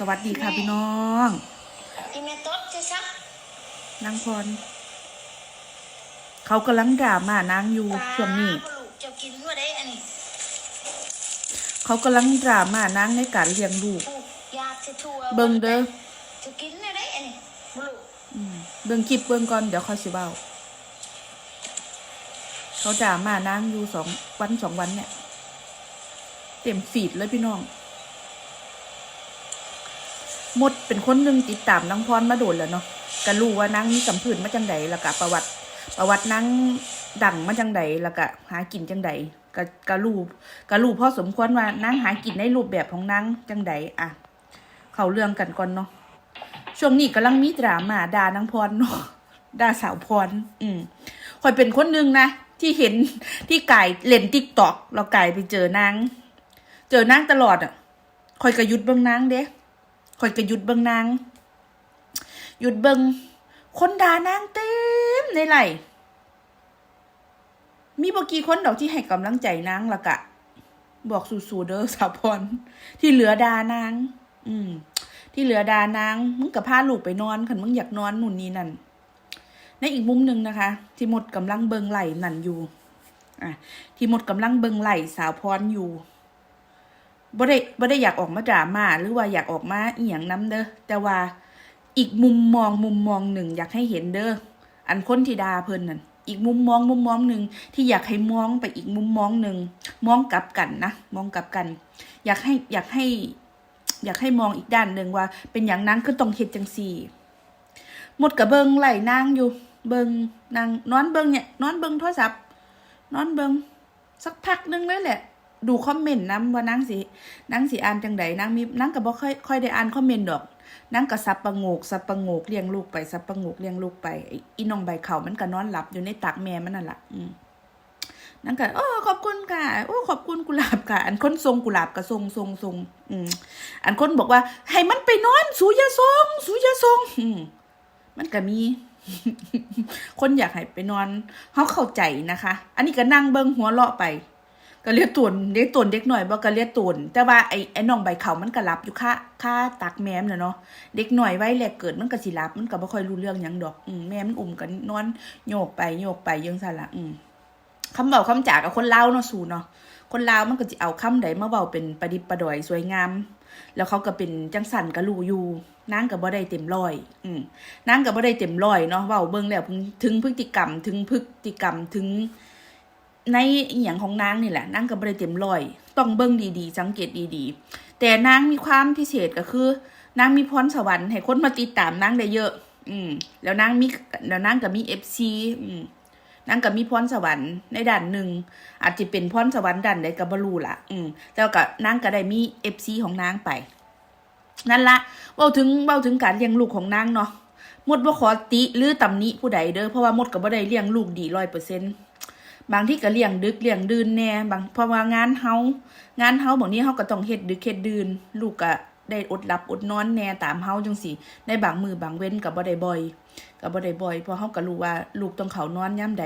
สวัสดีค่ะพี่น้องอีเมตดใช่ซักนางพร เขากำลังด่ามานางอยู่ช่วงนี้ปลาลูกจะกินหัวได้อันนี้ เขากำลังด่ามานางในการเลี้ยงลูกปลูกยาจะทั่วเบิ่งเด้อ จะกินได้ได้อันนี้ปลูกอืมเบิ่งคลิปเบิ่งก่อนเดี๋ยวค่อยสิเบ้าเขาด่ามานางอยู่สองวันสองวันเนี่ย เต็มฟีดเลยพี่น้องห มดเป็นคนหนึ่งติดตามนางพรมาโดนแล้วเนาะก็รู้ว่านางมีสัมผืนมาจังใดแล้วก็ประวัติ ประวัตินางดังมาจังใดแล้วก็หากินจังใดก็ก็รู้ก็รู้พอสมควรว่านางหากินในรูปแบบของนางจังใดอะ เขาเรื่องกันก่อนเนาะช่วงนี้กำลังมีดราม่าด่านางพรเนาะด่าสาวพร อืมคอยเป็นคนหนึ่งนะที่เห็นที่ไก่เล่นติ๊กตอกเราไก่ไปเจอนางเจอนางตลอดอะคอยกระยุดเบิ้งนางเด้ คอยกระยุดเบิ้งนาง หยุดเบิ้งคนด่านางเต็มในไหลมีบกี่คนดอกที่ให้กำลังใจนางละกะ บอกสู่ๆเด้อสาวพรที่เหลือดานาง อืม ที่เหลือดานางมึงกับพาลูกไปนอนคันมึงอยากนอนนู่นนี่นั่นในอีกมุมหนึ่งนะคะ ที่หมดกำลังเบิงไหลนั่นอยู่ อะ ที่หมดกำลังเบิงไหลสาวพรอยู่ บ่ได้บ่ได้อยากออกมาดราม่าหรือว่าอยากออกมาอียงน้ำเด้อแต่ว่าอีกมุมมองมุมมองหนึ่งอยากให้เห็นเด้ออันคนที่ดาเพิ่นนั่นอีกมุมมองมุมมองหนึ่งที่อยากให้มองไปอีกมุมมองหนึ่งมองกลับกันนะมองกลับกัน อยากให้อยากให้ อยากให้มองอีกด้านหนึ่งว่า เป็นอย่างนั้นคือต้องเฮ็ดจังซี่หมดกับเบิงไหลนางอยู่ เบิงนางนอนเบิงเนี่ยนอนเบิงโทรศัพท์นอนเบิงสักพักนึงเลยแหละ ดูคอมเมนต์นํว่านางสินางสิอ่านจังใดนางมีนางก็บ่ค่อยค่อยได้อ่านคอมเมนต์ดอกนางก็สับประโงกสับประโงกเลี้ยงลูกไปสับประโงกเลี้ยงลูกไปอีน้องใบเขามันก็นอนหลับอยู่ในตักแม่มันนั่นแหละอืมนั่นก็โอ้ขอบคุณค่ะ โอ้ขอบคุณกุหลาบค่ะ อันคนทรงกุหลาบก็ทรงทรงทรงอืมอันคนบอกว่า ให้มันไปนอนสูยาทรงสูยาทรงอืมมันก็มี คนอยากให้ไปนอนเขาเข้าใจนะคะ อันนี้ก็นั่งเบิ้งหัวเราะไป ก็เรียกตวนเรียกตวนเด็กหน่อยบ่ก็เรียกตวนแต่ว่าไอ้ไอ้น้องใบเขามันก็รับอยู่ค่าค่าตักแม่มน่ะเนาะเด็กหน่อยไว้แหลกเกิดมันก็สิรับมันก็บ่ค่อยรู้เรื่องหยังดอกอืมแม่มันอุ้มกันนอนโยกไปโยกไปยังซั่นละอืมคำเบาคำจากกับคนลาวเนาะสูเนาะคนลาวมันก็จะเอาคำใดมาเบาเป็นประดิษฐ์ประดอยสวยงาม แล้วเขาก็เป็นจังสันกะรูอยู่นางกับบ่ได้เต็มร้อย อืมนางกับบ่ได้เต็มร้อยเนาะเว้าเบิ่งแล้วถึงพฤติกรรม ถึงพฤติกรรมถึง ในอหย่างของนางนี่แหละนางก็บ่ได้เต็มร้อย ต้องเบิ่งดีๆ สังเกตดีๆ แต่นางมีความพิเศษก็คือนางมีพรสวรรค์ให้คนมาติดตามนางได้เยอะ อืม แล้วนางมีแล้วนางก็มี FC อืมนางก็มีพรสวรรค์ในด้านหนึ่งอาจจะเป็นพรสวรรค์ด้านใดก็บ่รู้ล่ะอืมแต่ว่าก็นางก็ได้มีเอฟซีของนางไป นั่นละเว้าถึงเว้าถึงการเลี้ยงลูกของนางเนาะมดบ่ขอติหรือตำหนิผู้ใดเด้อเพราะว่ามดก็บ่ได้เลี้ยงลูกดีร้อยเปอร์เซ็นต์ บางที่ก็เลี้ยงดึกเลี้ยงดื่นแน่บางเพราะว่างานเฮางานเฮาบางนี้เฮาก็ต้องเฮ็ดดึกเฮ็ดดื่นลูกก็ได้อดหลับอดนอนแน่ตามเฮาจังซี่ในบางมือบางเว้นก็บ่ได้บ่อยก็บ่ได้บ่อยเพราะเฮาก็รู้ว่าลูกต้องเขานอนยามใด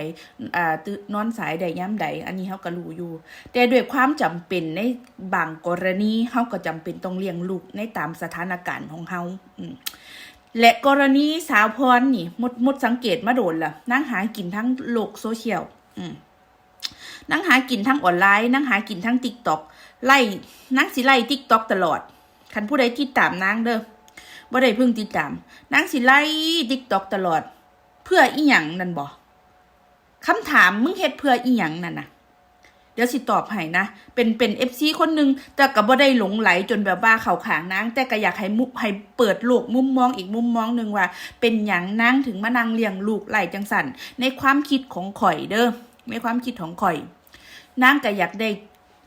อ่าตื่นนอนสายใดยามใด อันนี้เฮาก็รู้อยู่ แต่ด้วยความจำเป็นในบางกรณีเฮาก็จำเป็นต้องเลี้ยงลูกในตามสถานการณ์ของเฮาอืมและกรณีสาวพรนี่หมดหมดสังเกตมาโดนล่ะนางหากินทั้งโลกโซเชียลอืม นางหากินทั้งออนไลน์นางหากินทั้ง TikTok ไล่นางสิไล่ TikTok ตลอดคันผู้ใดที่ตามนางเด้อบ่ได้เพิ่งติดตามนางสิไล่ติ๊กต็อกตลอด เพื่ออีหยังนั่นบ่คำถามมึงเฮ็ดเพื่ออีหยังนั่นน่ะเดี๋ยวสิตอบให้นะ เป็นเป็นเอฟซีคนหนึ่งแต่ก็บ่ได้หลงไหลจนแบบว่าเข่าขางนางแต่ก็อยากให้มุให้เปิดโลกมุมมองอีกมุมมองหนึ่งว่า เป็นหยังนางถึงมานั่งเลี้ยงลูกไหลจังสันในความคิดของข่อยเด้อในความคิดของข่อย นางก็อยากได้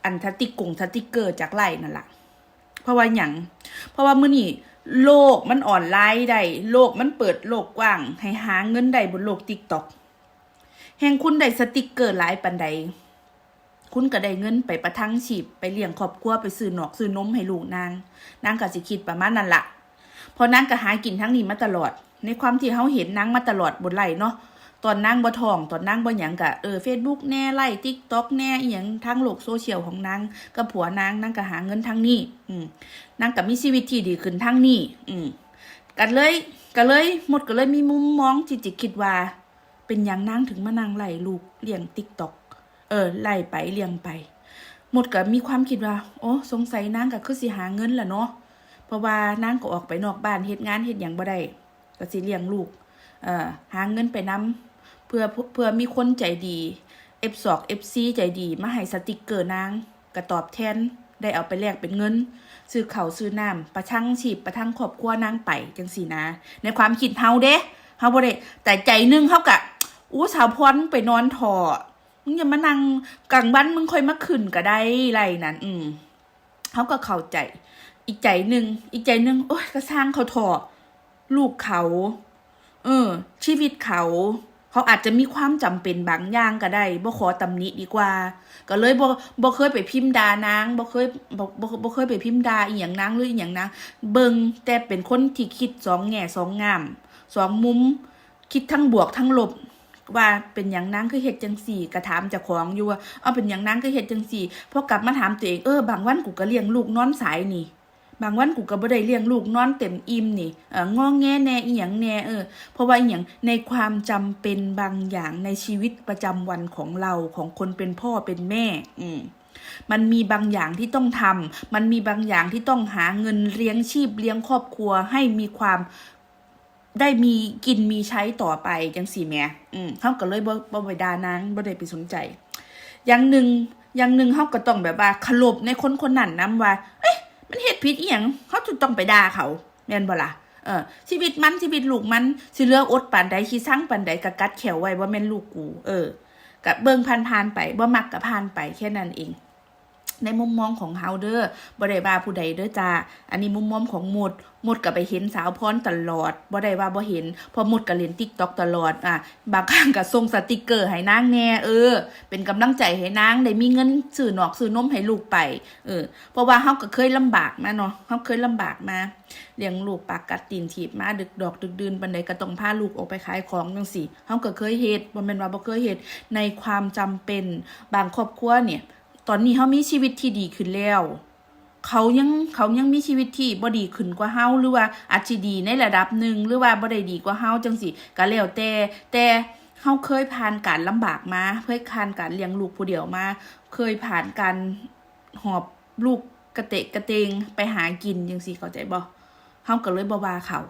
อันสติกกงสติกเกอร์จากไหลนั่นละเพราะว่าหยังเพราะว่ามื้อนี้โลกมันออนไลน์ได้โลกมันเปิดโลกกว้าง ให้หาเงินได้บนโลก TikTok แห่งคุณได้สติกเกอร์หลายปานใด คุณก็ได้เงินไปประทังชีพไปเลี้ยงครอบครัวไปซื้อหนอกซื้อนมให้ลูกนาง นางก็สิคิดประมาณนั้นละเพราะนางก็หากินทั้งนี้มาตลอด ในความที่เฮาเห็นนางมาตลอดบนไหลเนาะ ตอนนั่งบ่ทองตอนนั่งบ่หยังกะเออ Facebook แน่ไล่ TikTok แน่อีหยังทางโลกโซเชียลของนางกับผัวนางนางก็หาเงินทางนี้ อืมนางก็มีชีวิตที่ดีขึ้นทางนี้ อืมกันเลยก็เลยหมดก็เลยมีมุมมองที่จิคิดว่า เป็นหยังนางถึงมานั่งไล่ลูกเลี้ยง TikTok เออไล่ไปเลี้ยงไป หมดก็มีความคิดว่าโอ้สงสัยนางก็คือสิหาเงินแหละเนาะเพราะว่านางก็ออกไปนอกบ้านเฮ็ดงานเฮ็ดหยังบ่ได้ก็สิเลี้ยงลูกเอ่อหาเงินไปนำเพื่อเพื่อมีคนใจดี F2 FC ใจดีมาให้สติกเกอร์นางก็ตอบแทนได้เอาไปแลกเป็นเงินซื้อเขาซื้อน้ำประทังชีพประทังครอบครัวนางไปจังซี่นะ ในความคิดเฮาเด้เฮาบ่ได้แต่ใจหนึงเฮาก็อู้สาวพรไปนอนถอมึงอย่ามานั่งกลางบ้านมึงค่อยมาขึ้นก็ได้ไรนั่นอืมเฮาก็เข้าใจ อีกใจหนึ่งอีกใจหนึ่งโอ้ยก็สร้างเขาถอลูกเขา เออ ชีวิตเขา เขาอาจจะมีความจำเป็นบางอย่างก็ได้บ่ขอตำหนิดีกว่า ก็เลยบ่บ่เคยไปพิมพ์ดานางบ่เคยบ่บ่บ่เคยไปพิมพ์ดาอีหยังนางหรืออีหยังนางเบิ่งแต่เป็นคนที่คิดสองแง่สองงามสองมุม คิดทั้งบวกทั้งลบว่าเป็นอย่างนางคือเฮ็ดจังสี่กระถามจ้าของอยู่ว่าเอาเป็นอย่างนางคือเฮ็ดจังสี่พอกลับมาถามตัวเองเออบางวันกูก็เลี้ยงลูกนอนสายนี่ บางวันกูก็บ่ได้เลี้ยงลูกนอนเต็มอิ่มนี่เอองอแงแน่อีหยังแน่เออเพราะว่าอีหยังในความจำเป็นบางอย่างในชีวิตประจำวันของเราของคนเป็นพ่อเป็นแม่ อืมมันมีบางอย่างที่ต้องทำมันมีบางอย่างที่ต้องหาเงินเลี้ยงชีพเลี้ยงครอบครัวให้มีความได้มีกินมีใช้ต่อไปจังสี่แม่อืมเขาก็เลยบ่บ่ไปดานางบ่ได้ไปสนใจ อย่างหนึ่งอย่างหนึ่งเขาก็ต้องแบบว่าเคารพในคนคนนั้นนํว่า เอ๊ะ มันเหตุผิดอีหยังเขาจะต้องไปด่าเขาแม่นบ่ล่ะเออชีวิตมันชีวิตลูกมันสิเลืออดปานใดขี้สั่งปานใดกะกัดแขวไว้ว่าแม่นลูกกู เออก็เบิ่งผ่านๆไปบ่มักก็ผ่านไปแค่นั้นเอง ในมุมมองของเฮาเด้อบ่ได้ว่าผู้ใดเด้อจ้า อันนี้มุมมองของหมด หมดก็ไปเห็นสาวพรตลอดบ่ได้ว่าบ่เห็น พอหมดก็เล่น TikTok ตลอด อะ บางครั้งก็ส่งสติกเกอร์ให้นางแหน่เออ เป็นกำลังใจให้นางได้มีเงินซื้อนอกซื้อนมให้ลูกไป เออ เพราะว่าเฮาก็เคยลำบากมาเนาะ เฮาเคยลำบากมา เลี้ยงลูกปากกัดตีนถีบมาดึกดอกดึกดื่นปานใดก็ต้องพาลูกออกไปขายของจังซี่เฮาก็เคยเฮ็ดบ่แม่นว่าบ่เคยเฮ็ดในความจำเป็น บางครอบครัวเนี่ย ตอนนี้เขามีชีวิตที่ดีขึ้นแล้วเขายังเขายังมีชีวิตที่บ่ดีขึ้นกว่าเฮาหรือว่าอาจสิดีในระดับหนึ่งหรือว่าบ่ได้ดีกว่าเฮาจังสิก็แล้วแต่แต่เฮาเคยผ่านการลำบากมาเคยผ่านการเลี้ยงลูกผู้เดียวมา เคยผ่านการหอบลูกกระเตะกระเตงไปหากินจังสิเข้าใจบ่เฮาก็เลยบ่ว่าเขา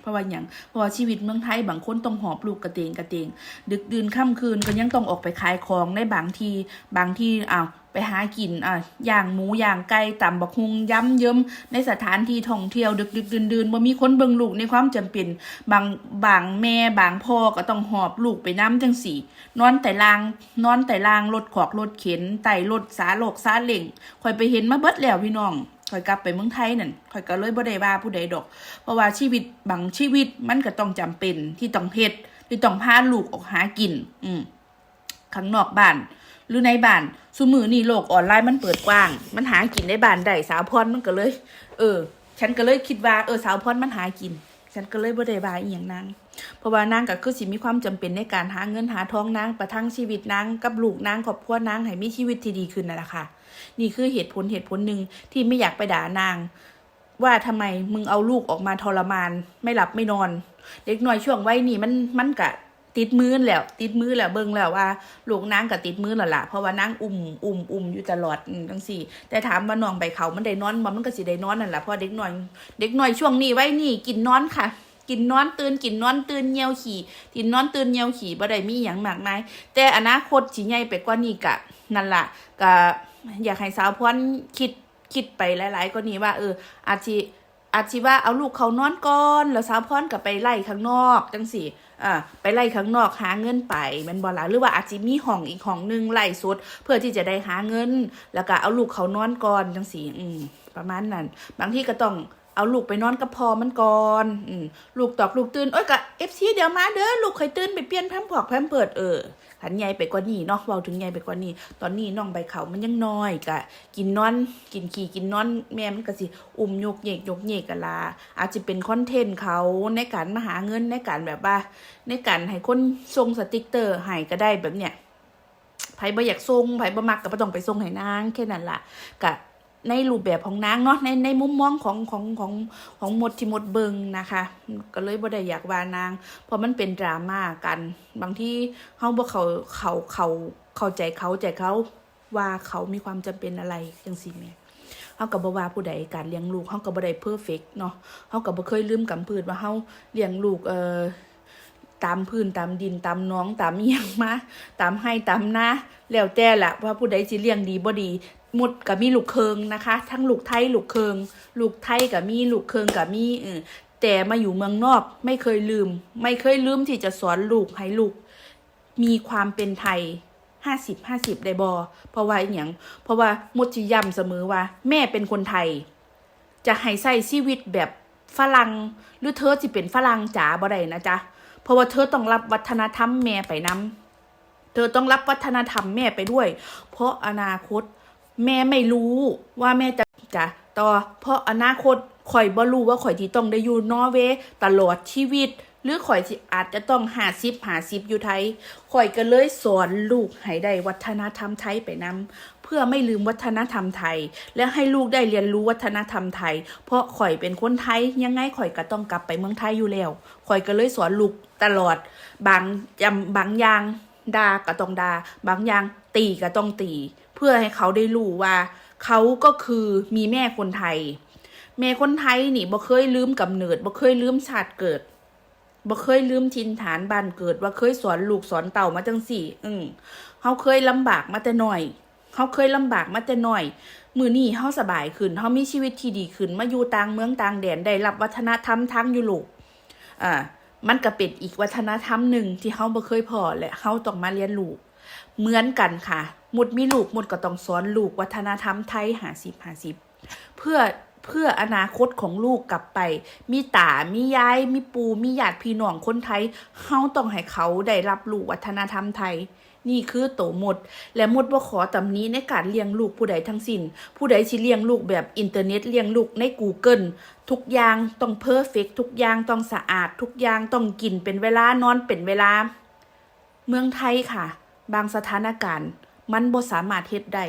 เพราะว่าอย่างเพราะว่าชีวิตเมืองไทยบางคนต้องหอบลูกกระเตงกระเตง ดึกดื่นค่ำคืนก็ยังต้องออกไปขายของในบางทีบางที่อ้าว ไปหากินอะย่างหมูอย่างไก่ตำบักฮุงย้ำเยิ้มในสถานที่ท่องเที่ยวดึกดึกดื่นดื่นบ่มีคนเบิ่งลูกในความจำเป็นบางบางแม่บางพ่อก็ต้องหอบลูกไปน้ำจังสี่ นอนแต่ลางนอนแต่ลางรถขอกรถเข็นไต่รถสาโลกสาเหล่งคอยไปเห็นมาเบิดแล้วพี่น้องคอยกลับไปเมืองไทยนั่นคอยก็เลยบ่ได้ว่าผู้ใดดอก เพราะว่าชีวิตบางชีวิตมันก็ต้องจำเป็นที่ต้องเฮ็ดที่ต้องพาลูกออกหากิน อืมข้างนอกบ้าน หรือในบ้านซุมือนี่โลกออนไลน์มันเปิดกว้าง มันหากินในบ้านได้สาวพรมันก็เลย เออ ฉันก็เลยคิดว่าเออสาวพรมันหากิน ฉันก็เลยบ่ได้ว่าอีหยังนางเพราะว่านางก็คือสิมีความจำเป็นในการหาเงินหาทองนางประทังชีวิตนางกับลูกนางครอบครัวนางให้มีชีวิตที่ดีขึ้นนั่นแหละค่ะ นี่คือเหตุผลเหตุผลหนึ่งที่ไม่อยากไปด่านาง ว่าทำไมมึงเอาลูกออกมาทรมาน ไม่หลับไม่นอน เด็กน้อยช่วงวัยนี้มันมันกะ ติดมือแล้ว ติดมือแล้วเบิ่งแล้วว่าลูกนางก็ติดมือแล้วล่ะเพราะว่านางอุ้มอุ้มอุ้มอยู่ตลอดอืมจังซี่ แต่ถามว่าน้องใบเขามันได้นอนบ่มันก็สิได้นอนนั่นแหละเพราะเด็กน้อย เด็กน้อยช่วงนี้ไว้นี่กินนอนค่ะกินนอนตื่นกินนอนตื่นเหี่ยวขี่กินนอนตื่นเหี่ยวขี่บ่ได้มีหยังมากมายแต่อนาคตสิใหญ่ไปกว่านี้กะนั่นล่ะก็อยากให้สาวพรคิดคิดไปหลาย ๆก็นี้ว่าเอออาจสิ อาจสิว่าเอาลูกเขานอนก่อนแล้วสาวพรก็ไปไล่ข้างนอกจังสี่อ่าไปไล่ข้างนอกหาเงินไปมันบ่ล่ะหรือว่าอาจสิมีห้องอีกห้องหนึงไล่สุด เพื่อที่จะได้หาเงิน แล้วก็เอาลูกเขานอนก่อนจังสี่อืมประมาณนั้น บางที่ก็ต้องเอาลูกไปนอนกับพอมันก่อนอืมลูกตอกลูกตื่นเอ้ยกะเอฟซีเดี๋ยวมาเด้อลูกเคยตื่นไปเปลี่ยนแพมพอกแพมเปิดเออ ขันใหญ่ไปกว่านี้เนาะเว้าถึงใหญ่ไปกว่านี้ ตอนนี้น้องใบเขามันยังน้อยกะกินนอน กินขี่กินนอน แม่มันก็สิอุ้มยกเหยกยกเหยกกันลาอาจจะเป็นคอนเทนต์เขาในการมาหาเงินในการแบบว่า ในการให้คนส่งสติกเตอร์ให้ก็ได้แบบเนี้ยไผบ่อยากส่งไผบ่มักก็บ่ต้องไปส่งให้นางแค่นั้นล่ะกะ ในรูปแบบของนางเนาะในในมุมมองของของของของหมดที่หมดเบิงนะคะ ก็เลยบ่ได้อยากว่านาง เพราะมันเป็นดราม่ากัน บางที่เฮาบ่เขาเขาเขาเข้าใจเขาใจเขาว่าเขามีความจำเป็นอะไรจังซี่แม่เฮาก็บ่ว่าผู้ใดการเลี้ยงลูกเฮาก็บ่ได้เพอร์เฟกเนาะเฮาก็บ่เคยลืมกำพืชว่าเฮาเลี้ยงลูกเอ่อตามพื้นตามดินตามน้องตามอียงมาตามให้ตามนาแล้วแต่ละว่าผู้ใดสิเลี้ยงดีบ่ดี มดก็มีลูกเคิงนะคะ ทั้งลูกไทยลูกเคิง ลูกไทยก็มีลูกเคิงก็มีเออแต่มาอยู่เมืองนอกไม่เคยลืม ไม่เคยลืมที่จะสอนลูกให้ลูก มีความเป็นไทยห้าสิบห้าสิบได้บอเพราะว่าอย่างเพราะว่ามุจิย้ำเสมอว่า แม่เป็นคนไทย จะให้ใส่ชีวิตแบบฝรั่งหรือเธอจะเป็นฝรั่งจ๋าบ่ได้นะจ๊ะเพราะว่าเธอต้องรับวัฒนธรรมแม่ไปนํเธอต้องรับวัฒนธรรมแม่ไปด้วย เพราะอนาคต แม่ไม่รู้ว่าแม่จะจะต่อ เพราะอนาคตข่อยบ่รู้ว่าข่อยที่ต้องได้อยู่นอร์เวย์ตลอดชีวิต หรือข่อยสิอาจจะต้องหาซิบหาซิบอยู่ไทยข่อยก็เลยสอนลูกให้ได้วัฒนธรรมไทยไปนำเพื่อไม่ลืมวัฒนธรรมไทย และให้ลูกได้เรียนรู้วัฒนธรรมไทย เพราะข่อยเป็นคนไทยยังไงข่อยก็ต้องกลับไปเมืองไทยอยู่แล้วข่อยก็เลยสอนลูกตลอดบางจำบางอย่าง ด่าก็ต้องด่าบางอย่างตีก็ต้องตี เพื่อให้เขาได้รู้ว่า เขาก็คือมีแม่คนไทย แม่คนไทยนี่บ่เคยลืมกำเนิดบ่เคยลืมชาติเกิดบ่เคยลืมทินฐานบ้านเกิด ว่าเคยสอนลูกสอนเต่ามาจังสี่ อืมเขาเคยลำบากมาแต่น้อยเขาเคยลำบากมาแต่น้อย มือนี่เขาสบายขึ้นเขามีชีวิตที่ดีขึ้นมาอยู่ต่างเมืองต่างแดนได้รับวัฒนธรรมทั้งยุโรปอ่า มันก็เป็นอีกวัฒนธรรมหนึ่งที่เขาบ่เคยพอและเขาต้องมาเรียนรู้เหมือนกันค่ะ หมุดมีลูกหมุดก็ต้องสอนลูกวัฒนธรรมไทยหาสิบหาสิบเพื่อเพื่ออนาคตของลูกกลับไป มีตา มียาย มีปู มีญาติพี่น้องคนไทย เขาต้องให้เขาได้รับรู้วัฒนธรรมไทย นี่คือโตหมด และหมดบ่ขอตำนี้ในการเลี้ยงลูกผู้ใดทั้งสิ้น ผู้ใดสิเลี้ยงลูกแบบอินเทอร์เน็ตเลี้ยงลูกใน Google ทุกอย่างต้องเพอร์เฟกทุกอย่างต้องสะอาด ทุกอย่างต้องกินเป็นเวลานอนเป็นเวลา เมืองไทยค่ะ บางสถานการณ์ มันบ่สามารถเฮ็ดได้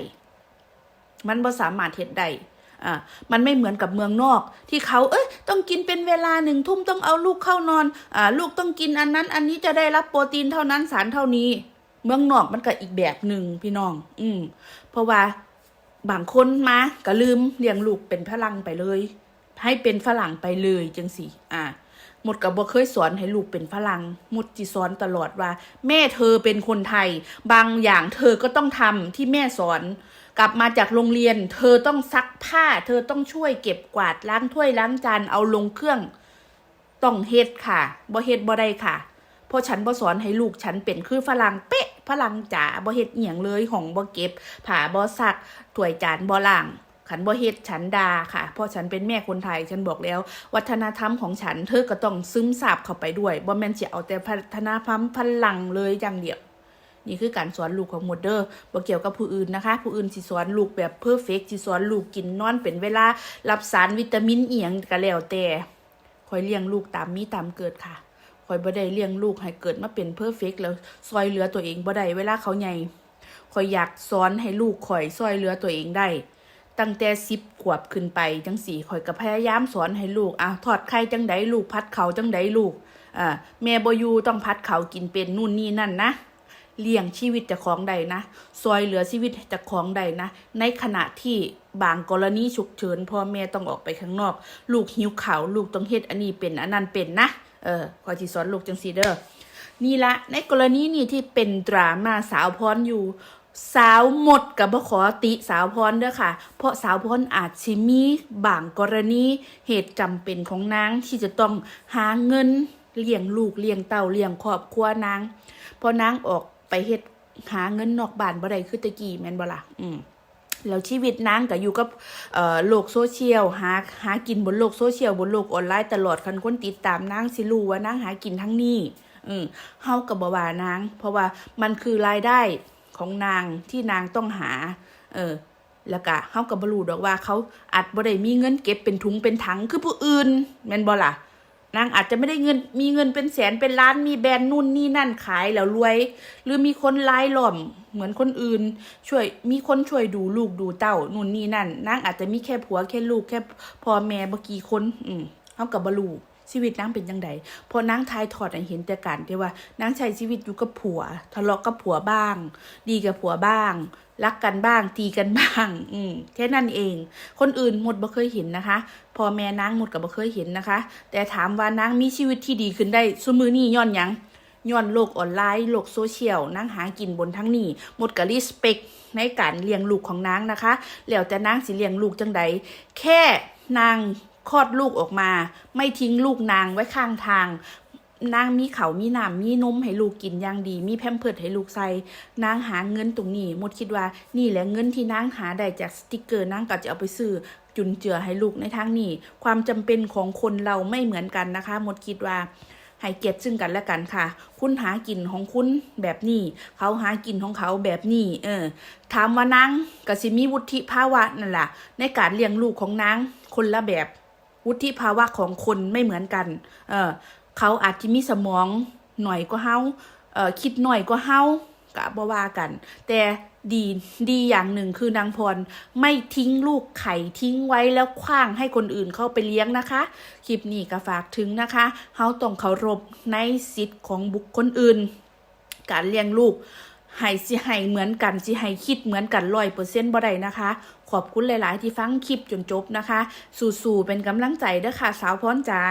มันบ่สามารถเฮ็ดได้อ่ามันไม่เหมือนกับเมืองนอก ที่เขาเอ้ยต้องกินเป็นเวลาหนึ่งทุ่มต้องเอาลูกเข้านอนอ่าลูกต้องกินอันนั้น อันนี้จะได้รับโปรตีนเท่านั้นสารเท่านี้ เมืองนอกมันก็อีกแบบหนึ่งพี่น้อง อืมเพราะว่าบางคนมาก็ลืมเลี้ยงลูกเป็นฝรั่งไปเลย ให้เป็นฝรั่งไปเลยจังสิอ่าหมดกับบ่เคยสอนให้ลูกเป็นฝรั่งหมดจิสอนตลอดว่า แม่เธอเป็นคนไทย บางอย่างเธอก็ต้องทำที่แม่สอน กลับมาจากโรงเรียน เธอต้องซักผ้า เธอต้องช่วยเก็บกวาดล้างถ้วยล้างจานเอาลงเครื่อง ต้องเฮ็ดค่ะบ่เฮ็ดบ่ได้ค่ะ พราะฉันบ่สอนให้ลูกฉันเป็นคือฝรั่งเป๊ะฝรั่งจ๋าบ่เฮ็ดเอียงเลยของบ่เก็บผ้าบ่ซักถ้วยจานบ่ล้างขันบ่เฮ็ดฉันดาค่ะเพราะฉันเป็นแม่คนไทยฉันบอกแล้ว วัฒนธรรมของฉันเธอก็ต้องซึมซาบเข้าไปด้วยบ่แม่นสิเอาแต่พัฒนธรรมพลังเลยอย่างเดียวนี่คือการสอนลูกของหมดเด้อบ่เกี่ยวกับผู้อื่นนะคะ ผู้อื่นสิสอนลูกแบบเพอร์เฟกสิสอนลูกกินนอนเป็นเวลารับสารวิตามินเอียงก็แล้วแต่คอยเลี้ยงลูกตามมีตามเกิดค่ะ คอยบ่ได้เลี้ยงลูกให้เกิดมาเป็นเพอร์เฟกแล้วซอยเหลือตัวเองบ่ได้เวลาเขาใหญ่คอยอยากสอนให้ลูกคอยซอยเหลือตัวเองได้ ตั้งแต่สิบขวบขึ้นไปจังสี่ข่อยก็พยายามสอนให้ลูกอะทอดไข่จังใดลูกพัดเขาจังใดลูกอ่าแม่บอยู่ต้องพัดเขากินเป็นนู่นนี่นั่นนะเลี้ยงชีวิตเจะของใดนะ ซอยเหลือชีวิตเจะของใดนะ ในขณะที่บางกรณีฉุกเฉินพ่อแม่ต้องออกไปข้างนอก ลูกหิวข่าวลูกต้องเฮ็ดอันนี้เป็นอันนั้นเป็นนะ เออข่อยสิสอนลูกจังสีเด้อนี่ละในกรณีนี่ที่เป็นดราม่าสาวพรอยู่ สาวหมดกับบ่ขอติสาวพรเด้อค่ะ เพราะสาวพรอาจสิมีบางกรณีเหตุจำเป็นของนางที่จะต้องหาเงินเลี้ยงลูกเลี้ยงเต่าเลี้ยงครอบครัวนางพราะนางออกไปเฮ็ดหาเงินนอกบ้านบ่ได้คือตะกี้แม่นบ่ล่ะอืม แล้วชีวิตนางก็อยู่กับโลกโซเชียลหาหากินบนโลกโซเชียลบนโลกออนไลน์ตลอดคันคนติดตามนางสิรู้ว่านางหากินทั้งนี้ อืมเฮาก็บ่ว่านาง เพราะว่ามันคือรายได้ของนางที่นางต้องหา เออ แล้วก็เฮาก็บ่รู้ดอกว่าเขาอาจบ่ได้มีเงินเก็บเป็นถุงเป็นถังคือผู้อื่นแม่นบ่ล่ะ นางอาจจะไม่ได้เงินมีเงินเป็นแสนเป็นล้านมีแบรนด์นู่นนี่นั่นขายแล้วรวย หรือมีคนไล่หล่อมเหมือนคนอื่น ช่วยมีคนช่วยดูลูกดูเต้านู่นนี่นั่นนางอาจจะมีแค่ผัวแค่ลูกแค่พ่อแม่บ่กี่คน อืมเฮากับ่รู้ ชีวิตนางเป็นจังไดพอนางทายทอดเห็นแต่การที่ว่านางใช้ชีวิตอยู่กับผัว ทะเลาะกับผัวบ้าง ดีกับผัวบ้าง รักกันบ้าง ตีกันบ้าง อืมแค่นั้นเอง คนอื่นหมดบ่เคยเห็นนะคะพ่อแม่นางหมดก็บ่เคยเห็นนะคะ แต่ถามว่านางมีชีวิตที่ดีขึ้นได้ซุมือนี้ย้อนยังย้อนโลกออนไลน์โลกโซเชียลนางหากินบนทั้งนี้หมดกับรีสเปกในการเลี้ยงลูกของนางนะคะ แล้วแต่นางสิเลี้ยงลูกจังใดแค่นาง คลอดลูกออกมา ไม่ทิ้งลูกนางไว้ข้างทาง นางมีเขามีน้ำมีนมให้ลูกกินอย่างดี มีแพมเพิร์ดให้ลูกใส่นางหาเงินตรงนี้มดคิดว่านี่แหละเงินที่นางหาได้จากสติกเกอร์นางก็จะเอาไปซื้อจุนเจือให้ลูกในทางนี้ ความจำเป็นของคนเราไม่เหมือนกันนะคะมดคิดว่าให้เกียรติซึ่งกันและกันค่ะ คุณหากินของคุณแบบนี้ เขาหากินของเขาแบบนี้ เออ ถามว่านางก็สิมีวุฒิภาวะนั่นแหละในการเลี้ยงลูกของนางคนละแบบ วุฒิภาวะของคนไม่เหมือนกัน เออเขาอาจจะมีสมองหน่อยก็เฮาเออคิดหน่อยก็เฮากะบ่ว่ากัน แต่ดีดีอย่างหนึ่งคือนางพรไม่ทิ้งลูกไข่ทิ้งไว้แล้วคว้างให้คนอื่นเข้าไปเลี้ยงนะคะ คลิปนี้ก็ฝากถึงนะคะเฮาต้องเคารพในสิทธิ์ของบุคคลอื่น การเลี้ยงลูก ให้สิให้เหมือนกันสิให้คิดเหมือนกันร้อยเปอร์เซ็นต์บ่ได้นะคะ ขอบคุณหลาย ๆ ที่ฟังคลิปจนจบนะคะ สู่ๆเป็นกำลังใจเด้อค่ะสาวพรจ๋า